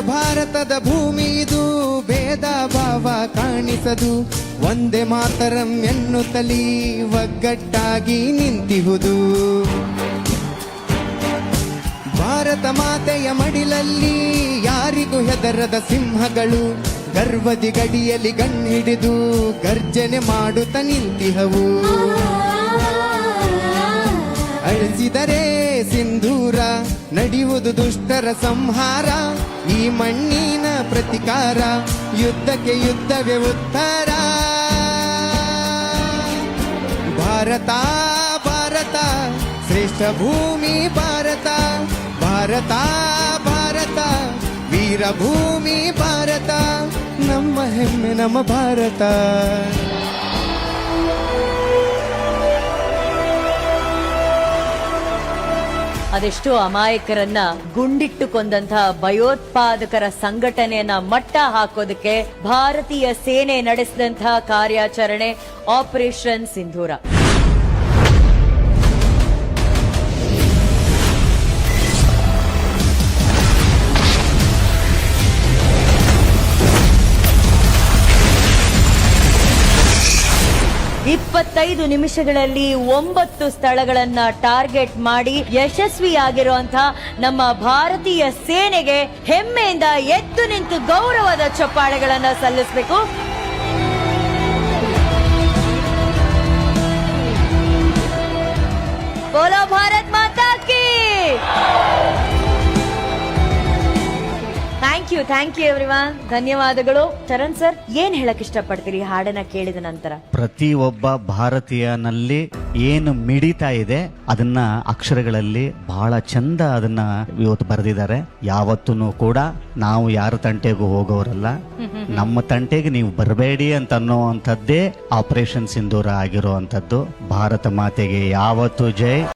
ಭಾರತದ ಭೂಮಿ ಇದು ಭೇದ ಭಾವ ಕಾಣಿಸದು. ಒಂದೇ ಮಾತರಂ ಎನ್ನುತ್ತಲೀ ಒಗ್ಗಟ್ಟಾಗಿ ನಿಂತಿಹುದು. ಭಾರತ ಮಾತೆಯ ಮಡಿಲಲ್ಲಿ ಯಾರಿಗೂ ಹೆದರದ ಸಿಂಹಗಳು. ಗರ್ವದಿ ಗಡಿಯಲ್ಲಿ ಗಣ್ಣಿಡಿದು ಗರ್ಜನೆ ಮಾಡುತ್ತ ನಿಂತಿಹವು. ಅಳಿಸಿದರೆ ಸಿಂಧೂರ, ನಡೆಯುವುದು ದುಷ್ಟರ ಸಂಹಾರ. ಈ ಮಣ್ಣಿನ ಪ್ರತಿಕಾರ, ಯುದ್ಧಕ್ಕೆ ಯುದ್ಧವೇ ಉತ್ತರ. ಭಾರತ ಭಾರತ, ಶ್ರೇಷ್ಠ ಭೂಮಿ ಭಾರತ. ಭಾರತ ಭಾರತ, ವೀರಭೂಮಿ ಭಾರತ. ನಮ್ಮ ಹೆಮ್ಮೆ, ನಮ್ಮ ಭಾರತ. ಅದೆಷ್ಟೋ ಅಮಾಯಕರನ್ನ ಗುಂಡಿಟ್ಟು ಕೊಂದಂತಹ ಭಯೋತ್ಪಾದಕರ ಸಂಘಟನೆಯನ್ನ ಮಟ್ಟ ಹಾಕೋದಕ್ಕೆ ಭಾರತೀಯ ಸೇನೆ ನಡೆಸಿದಂತಹ ಕಾರ್ಯಾಚರಣೆ ಆಪರೇಷನ್ ಸಿಂಧೂರ. ಇಪ್ಪತ್ತೈದು ನಿಮಿಷಗಳಲ್ಲಿ ಒಂಬತ್ತು ಸ್ಥಳಗಳನ್ನ ಟಾರ್ಗೆಟ್ ಮಾಡಿ ಯಶಸ್ವಿಯಾಗಿರುವಂತಹ ನಮ್ಮ ಭಾರತೀಯ ಸೇನೆಗೆ ಹೆಮ್ಮೆಯಿಂದ ಎದ್ದು ನಿಂತು ಗೌರವದ ಚಪ್ಪಾಳೆಗಳನ್ನ ಸಲ್ಲಿಸಬೇಕು. ಬೋಲೋ Bharat Mata thank you thank you everyone ಧನ್ಯವಾದಗಳು. ಚರಣ್ ಸರ್, ಏನ್ ಹೇಳಕ್ ಇಷ್ಟಪಡ್ತೀರಿ ಹಾಡನ್ನ ಕೇಳಿದ ನಂತರ? ಪ್ರತಿಯೊಬ್ಬ ಭಾರತೀಯನಲ್ಲಿ ಏನು ಮಿಡಿತಾ ಇದೆ, ಅದನ್ನ ಅಕ್ಷರಗಳಲ್ಲಿ ಬಹಳ ಚಂದ ಅದನ್ನ ಇವತ್ತು ಬರೆದಿದ್ದಾರೆ. ಯಾವತ್ತೂ ಕೂಡ ನಾವು ಯಾರ ತಂಟೆಗೂ ಹೋಗೋರಲ್ಲ. ನಮ್ಮ ತಂಟೆಗೆ ನೀವು ಬರಬೇಡಿ ಅಂತ ಅನ್ನೋವಂಥದ್ದೇ ಆಪರೇಷನ್ ಸಿಂಧೂರ ಆಗಿರುವಂಥದ್ದು ಭಾರತ ಮಾತೆಗೆ ಯಾವತ್ತು ಜೈ.